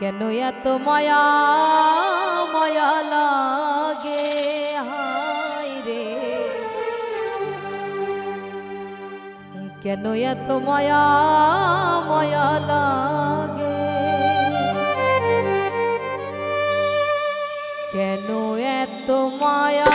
কেন এত মায়া? মায়া লাগে রে। কেন এত মায়া? মায়া লাগে। কেন এত মায়া?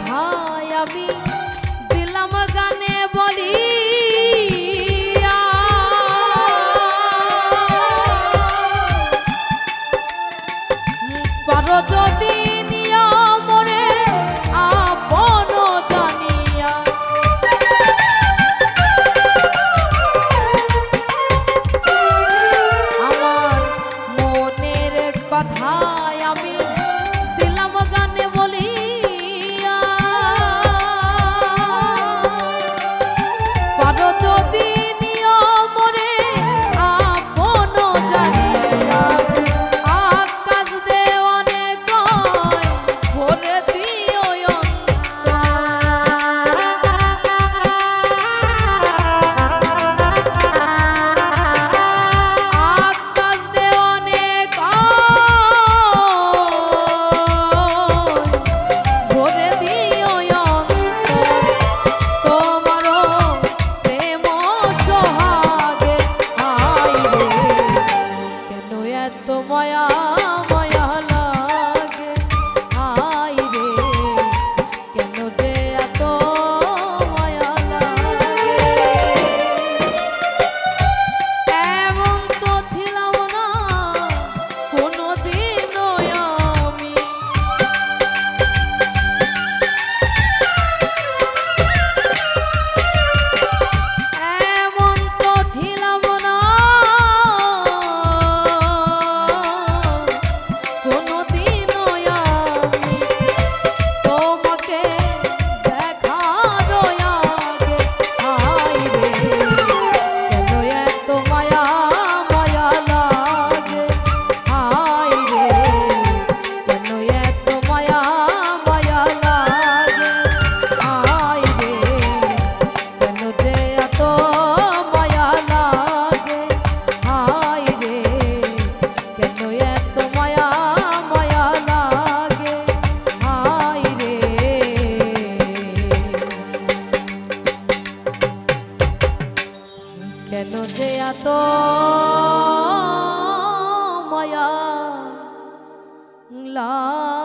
কথায় আমি দিলাম গানে বলি পারো যদি কেন যে এত মায়া লা